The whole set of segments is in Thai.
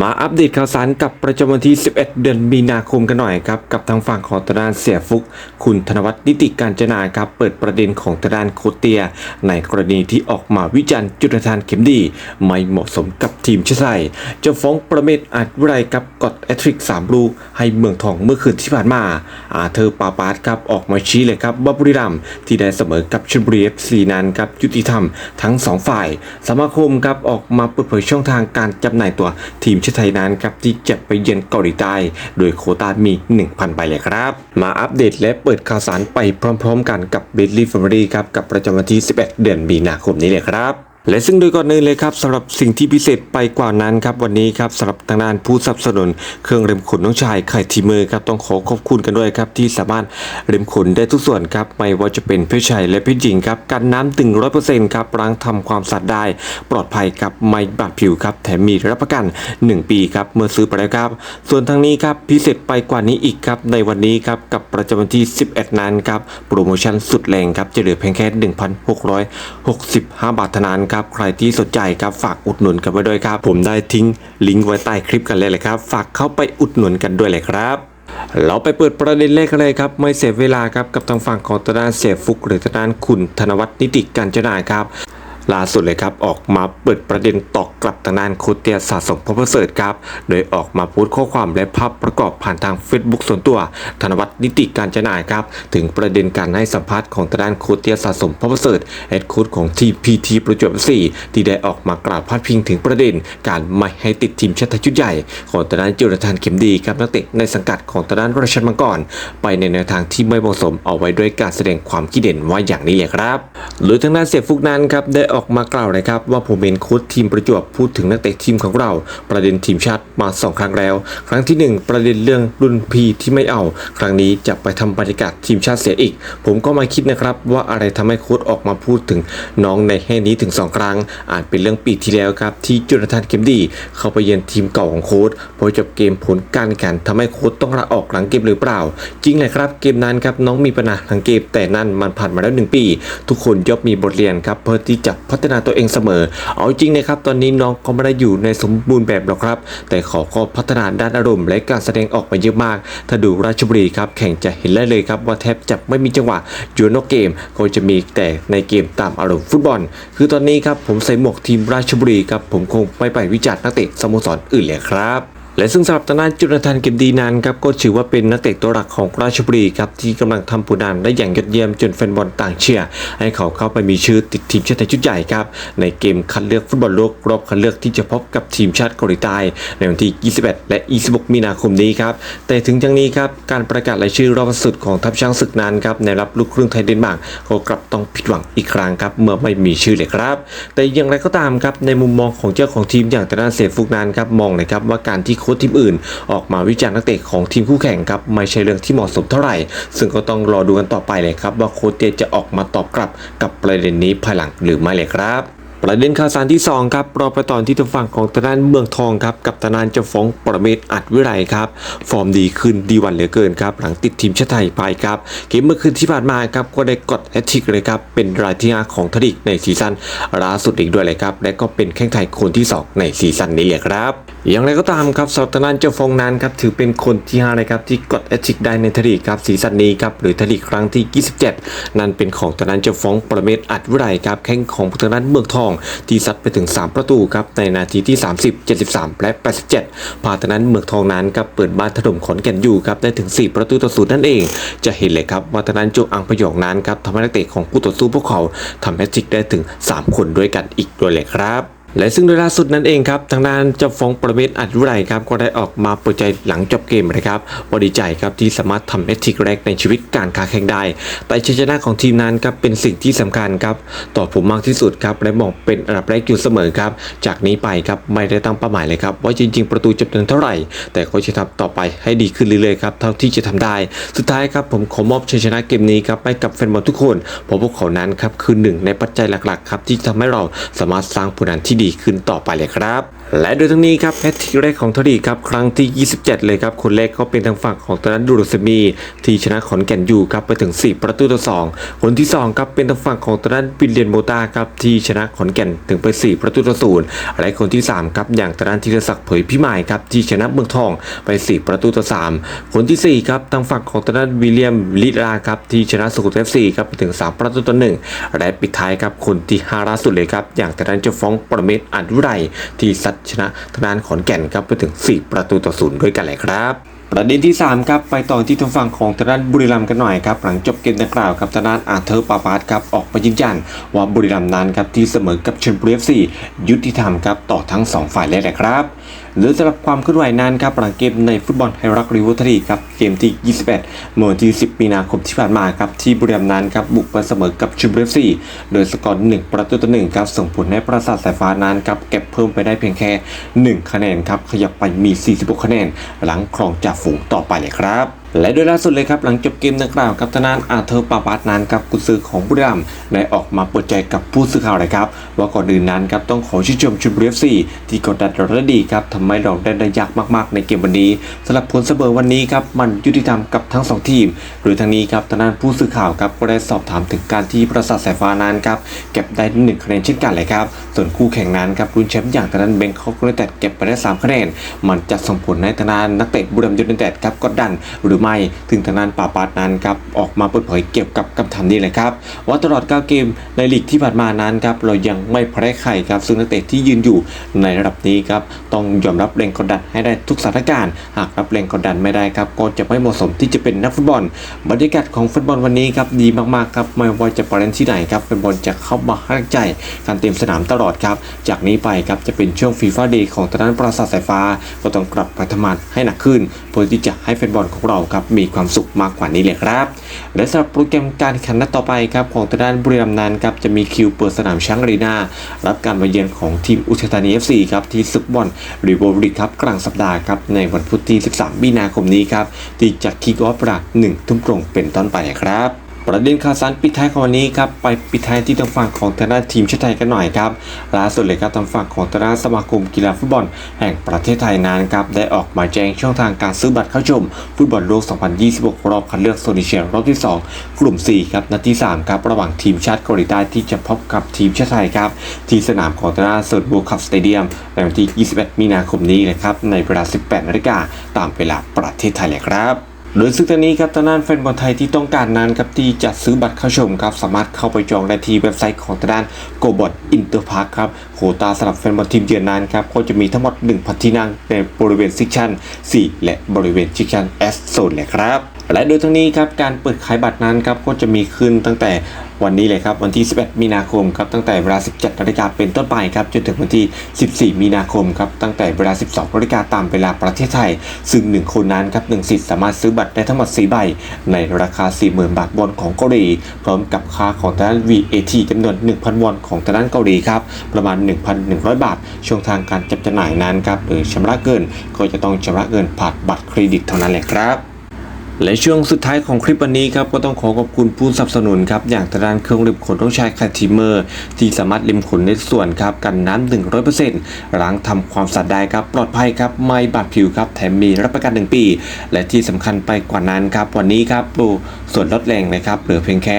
มาอัปเดตข่าวสารกับประจำวันที่ 11 เดือนมีนาคมกันหน่อยครับ กับทางฝั่งของตะดานเสียฟุก คุณธนวัฒน์นิติการจนาครับ เปิดประเด็นของตะดานโคเตีย ในกรณีที่ออกมาวิจารณ์จุดทานเข็มดี ไม่เหมาะสมกับทีมชาติไทยจะฟ้องประเมศอาจวิไรกับกดแอตริก 3 ลูก ให้เมืองทองเมื่อคืนที่ผ่านมา อาเธอร์ปาปาสครับออกมาชี้เลยครับว่าบุรีรัมที่ได้เสมอกับชลบุรีเอฟซีนั้นครับยุติธรรมทั้งสองฝ่าย สมาคมครับออกมาเปิดเผยช่องทางการจำหน่ายตัวทีมชาติไทยนั้นครับที่จะไปเยือนเกาหลีใต้ โดยโคต้ามี 1,000ใบเลยครับ มาอัปเดตและเปิดข่าวสารไปพร้อม ๆ กันกับ b บ d ลี่ f a m i l y ครับกับประจำวันที่ 11 เดือนมีนาคมนี้เลยครับ และซึ่งโดยก่อนอื่นเลยครับสำหรับสิ่งที่พิเศษไปกว่านั้นครับวันนี้ครับสำหรับทางด้านผู้สนับสนุนเครื่องเร็มขนน้องชายไข่ทีมือครับต้องขอขอบคุณกันด้วยครับที่สามารถเร็มขนได้ทุกส่วนครับไม่ว่าจะเป็นเพศชายและเพศหญิงครับกันน้ำถึงร้อยเปอร์เซ็นต์ครับล้างทำความสะอาดได้ ปลอดภัยครับไม่บาดผิวครับแถมมีรับประกัน 1 ปีครับเมื่อซื้อไปแล้วครับ ส่วนทางนี้ครับพิเศษไปกว่านี้อีกครับในวันนี้ครับกับประจำวันที่ 11 นั้นครับโปรโมชั่นสุดแรงครับจะเหลือเพียงแค่ 1,665 บาทเท่านั้นครับใครที่สนใจครับฝากอุดหนุนกันไว้ด้วยครับ ผมได้ทิ้งลิงก์ไว้ใต้คลิปกันเลยเลยครับ ฝากเข้าไปอุดหนุนกันด้วยเลยครับเราไปเปิดประเด็นแรกกันเลยครับ ไม่เสียเวลาครับกับทางฝั่งของตนานเสียฟุกหรือตนานคุณธนวัฒน์นิติการจนาครับ ล่าสุดเลยครับออกมาเปิดประเด็นตอกกลับทางด้านโคชเตียสะสมพบประเสริฐครับ โดยออกมาโพสต์ข้อความและภาพประกอบผ่านทาง Facebook ส่วนตัว ธนวัฒน์นิติการจนายครับ ถึงประเด็นการให้สัมภาษณ์ของทางด้านโคชเตียสะสมพบประเสริฐเฮดโค้ชของทีพีทีประจวบซีที่ได้ออกมากล่าวพาดพิงถึงประเด็น การไม่ให้ติดทีมชาติไทยชุดใหญ่ของทางด้านจิรธานเข็มดีครับนักเตะในสังกัดของทางด้านราชมังกรไปในแนวทางที่ไม่เหมาะสมเอาไว้ด้วยการแสดงความคิดเห็นว่าอย่างนี้เลยครับ หรือทางด้านเสียฟุกนั้นครับได้ออกมากล่าวเลยครับ ว่าผมเป็นโค้ชทีมประจวบพูดถึงนักเตะทีมของเรา ประเด็นทีมชาติมาสองครั้งแล้ว ครั้งที่หนึ่งประเด็นเรื่องรุ่นพี่ที่ไม่เอา ครั้งนี้จะไปทำบรรยากาศทีมชาติเสียอีก ผมก็มาคิดนะครับว่าอะไรทำให้โค้ชออกมาพูดถึงน้องในแห่นี้ถึงสองครั้ง อาจเป็นเรื่องปีที่แล้วครับที่จุลธานเข็มดี เข้าไปเยือนทีมเก่าของโค้ชพอจบเกมผลการแข่งขันทำให้โค้ชต้องลาออกหลังเกมหรือเปล่า จริงเลยครับเกมนั้นครับน้องมีปัญหาหลังเกมแต่นั่นมันผ่านมาแล้วหนึ่งปี ทุกคนย่อมมีบทเรียนครับเพื่อที่จะพัฒนาตัวเองเสมอ เอาจริงนะครับ ตอนนี้น้องก็ไม่ได้อยู่ในสมบูรณ์แบบหรอกครับ แต่เขาก็พัฒนาด้านอารมณ์และการแสดงออกมาเยอะมาก ถ้าดูราชบุรีครับแข่งจะเห็นได้เลยครับว่าแทบจะไม่มีจังหวะอยู่นอกเกมก็จะมีแต่ในเกมตามอารมณ์ฟุตบอล คือตอนนี้ครับผมใส่หมวกทีมราชบุรีครับผมคงไม่ไปวิจารณ์นักเตะสโมสรอื่นเลยครับ และซึ่งสำหรับทางด้านจุลธานเกมดีนั้นครับก็ถือว่าเป็นนักเตะตัวหลักของราชบุรีครับที่กำลังทำผลงานได้อย่างยอดเยี่ยมจนแฟนบอลต่างเชียร์ให้เขาเข้าไปมีชื่อติดทีมชาติไทยชุดใหญ่ครับในเกมคัดเลือกฟุตบอลโลกรอบคัดเลือกที่จะพบกับทีมชาติเกาหลีใต้ในวันที่ 21 และ 26 มีนาคมนี้ครับแต่ถึงอย่างนี้ครับการประกาศรายชื่อรอบสุดของทัพช้างศึกนั้นครับในรับลูกครึ่งไทยเดนมาร์กก็กลับต้องผิดหวังอีกครั้งครับเมื่อไม่มีชื่อเลยครับ แต่อย่างไรก็ตามครับในมุมมองของเจ้าของทีมอย่างทางด้านเสฟฟุกนั้นครับมองเลยครับว่าการที่โค้ชทีมอื่น ออกมาวิจารณ์นักเตะของทีมคู่แข่งครับไม่ใช่เรื่องที่เหมาะสมเท่าไหร่ ซึ่งก็ต้องรอดูกันต่อไปเลยครับว่าโค้ชเตจะออกมาตอบกลับกับประเด็นนี้ภายหลังหรือไม่เลยครับ ประเด็นข่าวสารที่ 2 ครับเราไปตอนที่ทางฝั่งของทางด้านเมืองทองครับ กับทางด้านเจ้าฟ้องประเมศอัดวิไลครับ ฟอร์มดีขึ้นดีวันเหลือเกินครับ หลังติดทีมชาติไทยไปครับ เกมเมื่อคืนที่ผ่านมาครับ ก็ได้กดแอตทิกเลยครับ เป็นรายที่ห้าของทดิกในซีซั่นล่าสุดอีกด้วยเลยครับ และก็เป็นแข้งไทยคนที่ 2 ในซีซั่นนี้เลยครับ อย่างไรก็ตามครับสำหรับทางด้านเจ้าฟองนั้นครับถือเป็นคนที่5เลยครับที่กดแอตทิกได้ในทดิกครับซีซั่นนี้ครับหรือทดิกครั้งที่ 27 นั่นเป็นของทางด้านเจ้าฟองประเมศอัดวิไลครับแข้งของทางด้านเมืองทองที่ซัดไปถึง 3 ประตูครับในนาทีที่ 30 73 และ 87พาทางนั้นเมืองทองนั้นครับเปิดบ้านถล่มขอนแก่นอยู่ครับได้ถึง 4 ประตูต่อศูนย์นั่นเอง จะเห็นเลยครับว่าทางนั้นโจอังพยองนั้นครับทำให้นักเตะของคู่ต่อสู้พวกเขาทำแฮตทริกได้ถึง 3 คนด้วยกันอีกด้วยเลยครับ และซึ่งโดยล่าสุดนั่นเองครับทางด้านเจ้าฟองประเมศอัดวิไรครับก็ได้ออกมาเปิดใจหลังจบเกมนะครับว่าดีใจครับที่สามารถทำแอตทริกแรกในชีวิตการค้าแข่งได้ แต่ชัยชนะของทีมนั้นครับเป็นสิ่งที่สำคัญครับต่อผมมากที่สุดครับและมองเป็นอันดับแรกอยู่เสมอครับจากนี้ไปครับไม่ได้ตั้งเป้าหมายเลยครับว่าจริง ๆ ประตูจำนวนเท่าไหร่ แต่ก็จะทำต่อไปให้ดีขึ้นเรื่อยๆครับเท่าที่จะทำได้ สุดท้ายครับผมขอมอบชัยชนะเกมนี้ครับให้กับแฟนบอลทุกคนเพราะพวกเขานั้นครับคือหนึ่งในปัจจัยหลักๆครับที่ทำให้เราสามารถสร้างผลงานที่ดีขึ้นต่อไปเลยครับ และโดยทั้งนี้ครับแพทริกแรกของทอดีครับครั้งที่ 27 เลยครับคนแรกก็เป็นทางฝั่งของตอนนั้นดูรุสมี ที่ชนะขอนแก่นอยู่ครับไปถึง 4 ประตูต่อ 2 คนที่2ครับเป็นทางฝั่งของตอนนั้นบิลเลียนโมตาครับที่ชนะขอนแก่นถึงไป 4 ประตูต่อศูนย์และคนที่3ครับอย่างตอนนั้นธีรศักดิ์เผยพิมายครับที่ชนะเมืองทองไป 4 ประตูต่อ3คนที่4ครับทางฝั่งของตอนนั้นวิลเลียมลิลาครับที่ชนะสุขทัยเอฟซีครับไปถึง 3 ประตูต่อ1และปิดท้ายครับคนที่5ล่าสุดเลยครับอย่างตอนนั้นเจะฟ้องประเมศอันุไรที่ซัดชนะทางด้านขอนแก่นครับไปถึง 4 ประตูต่อศูนย์ด้วยกันเลยครับประเด็นที่ 3 ครับ ไปต่อที่ทางฝั่งของทางด้านบุรีรัมย์กันหน่อยครับ หลังจบเกมดังกล่าวครับทางด้านอาเธอร์ปาปาสครับ ออกมายืนยันว่าบุรีรัมย์นั้นครับที่เสมอกับชลบุรีเอฟซียุติธรรมครับต่อทั้ง 2 ฝ่ายเลยแหละครับ หรือสำหรับความเคลื่อนไหวนั้นครับหลังเกมในฟุตบอลไทยรักริวอทรีครับเกมที่ 21เมื่อวันที่ 10 มีนาคมที่ผ่านมาครับที่บุรีรัมย์นั้นครับบุกไปเสมอกับชลบุรีเอฟซีโดยสกอร์1ประตูต่อ1ครับส่งผลให้ปราสาทสายฟ้านั้นครับเก็บเพิ่มไปได้เพียงแค่ 1 คะแนนครับขยับไปมี 46 คะแนน หลังครองจ่าฝูงต่อไปเลยครับ และโดยล่าสุดเลยครับหลังจบเกมดังกล่าวกับทางด้านอาเธอร์ปาปาสนั้นครับกุญซือของบุรีรัมย์ได้ออกมาเปิดใจกับผู้สื่อข่าวเลยครับ ว่าก่อนอื่นนั้นครับต้องขอชื่นชมชลบุรีเอฟซีที่กดดันราได้ดีครับทำให้เราได้ได้ยากมากๆ ในเกมวันนี้สำหรับผลเสมอวันนี้ครับมันยุติธรรมกับทั้งสองทีม หรือทางนี้ครับทางด้านผู้สื่อข่าวครับก็ได้สอบถามถึงการที่ประสาทสายฟ้านั้นครับเก็บได้หนึ่งคะแนนเช่นกันเลยครับส่วนคู่แข่งนั้นครับรุ่นแชมป์อย่างทางด้านเบงคอกยูไนเต็ดเก็บไปได้สามคะแนนมันจะส่งผลให้ทางด้านนักเตะบุรีรัมย์ยูไนเต็ดครับกดดันหรือไม่ ถึงทางด้านปาปาดนั้นครับออกมาเปิดเผยเกี่ยวกับคำถามนี้เลยครับว่าตลอด 9 เกมในลีกที่ผ่านมานั้นครับเรายังไม่แพ้ใครครับซึ่งนักเตะที่ยืนอยู่ในระดับนี้ครับต้องยอมรับแรงกดดันให้ได้ทุกสถานการณ์ หากรับแรงกดดันไม่ได้ครับก็จะไม่เหมาะสมที่จะเป็นนักฟุตบอล บรรยากาศของฟุตบอลวันนี้ครับดีมากๆครับไม่ว่าจะประเด็นที่ไหนครับแฟนบอลจะเข้ามาให้กใจการเต็มสนามตลอดครับจากนี้ไปครับจะเป็นช่วงฟีฟ่าเดย์ของทางด้านปราสาทสายฟ้า ก็ต้องกลับไปทำงานให้หนักขึ้นเพื่อที่จะให้แฟนบอลของเราครับมีความสุขมากกว่านี้เลยครับ และสำหรับโปรแกรมการแข่งขันนัดต่อไปครับของทางด้านบุรีรัมย์นั้นครับจะมีคิวเปิดสนามช้างรีนารับการมาเยือนของทีมอุทัยธานี FC ครับที่ซุกบอลรีโบริครับกลางสัปดาห์ครับในวันพุธที่ 13 มีนาคมนี้ครับที่จะคิกออฟเวลา1ทุ่มตรงเป็นต้นไปครับ ประเด็นข่าวสารปิดท้ายของวันนี้ครับไปปิดท้ายที่ทางฝั่งของทางด้านทีมชาติไทยกันหน่อยครับล่าสุดเลยครับทางฝั่งของทางด้านสมาคมกีฬาฟุตบอลแห่งประเทศไทยนั้นครับได้ออกมาแจ้งช่องทางการซื้อบัตรเข้าชม ฟุตบอลโลก 2026 รอบคัดเลือกโซนเอเชียรอบที่ 2 กลุ่ม 4 ครับนัดที่ 3 ครับระหว่างทีมชาติเกาหลีใต้ที่จะพบกับทีมชาติไทยครับที่สนามของทางด้านเซิร์ฟบูคัพสเตเดียมในวันที่ 21 มีนาคมนี้เลยครับในเวลา 18นาฬิกาตามเวลาประเทศไทยเลยครับ โดยซึ่งตอนนี้ครับทางด้านแฟนบอลไทยที่ต้องการนั้นครับที่จะซื้อบัตรเข้าชมครับสามารถเข้าไปจองได้ที่เว็บไซต์ของทางด้านโกบอทอินเตอร์พาร์คครับโคตาสำหรับแฟนบอลทีมเยือนนั้นครับก็จะมีทั้งหมด1,000ที่นั่งในบริเวณซิกชัน4 และบริเวณซิกชัน S โซนเลยครับและโดยทั้งนี้ครับการเปิดขายบัตรนั้นครับก็จะมีขึ้นตั้งแต่วันนี้เลยครับวันที่ 11 มีนาคมครับตั้งแต่เวลา 17นาฬิกาเป็นต้นไปครับจนถึงวันที่ 14 มีนาคมครับตั้งแต่เวลา 12นาฬิกาตามเวลาประเทศไทย ซึ่ง 1 คนนั้นครับ1สิทธิ์สามารถซื้อบัตรได้ทั้งหมด 4 ใบ ในราคา 40,000 บาทวอนของเกาหลี พร้อมกับค่าของทางด้าน VAT จำนวน 1,000 วอนของทางด้านเกาหลีครับประมาณ 1,100 บาท ช่องทางการจับจำหน่ายนั้นครับหรือชำระเกินก็จะต้องชำระเงินผ่านบัตรเครดิตเท่านั้นแหละครับ และช่วงสุดท้ายของคลิปวันนี้ครับก็ต้องขอขอบคุณผู้สนับสนุนครับอย่างทางด้านเครื่องริมขนต้องใช้คาทิเมอร์ ที่สามารถริมขนในส่วนครับกันน้ำหนึ่งร้อยเปอร์เซ็นต์ล้างทำความสะอาดได้ครับปลอดภัยครับไม่บาดผิวครับแถมมีรับประกัน 1 ปี และที่สำคัญไปกว่านั้นครับวันนี้ครับโปรส่วนลดแรงนะครับเหลือเพียงแค่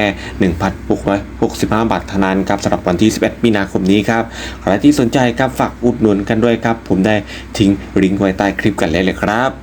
1,665 บาทเท่านั้นครับสำหรับวันที่ 11 มีนาคมนี้ครับใครที่สนใจครับฝากอุดหนุนกันด้วยครับผมได้ทิ้งลิงก์ไว้ใต้คลิปกันเลยเลยครับ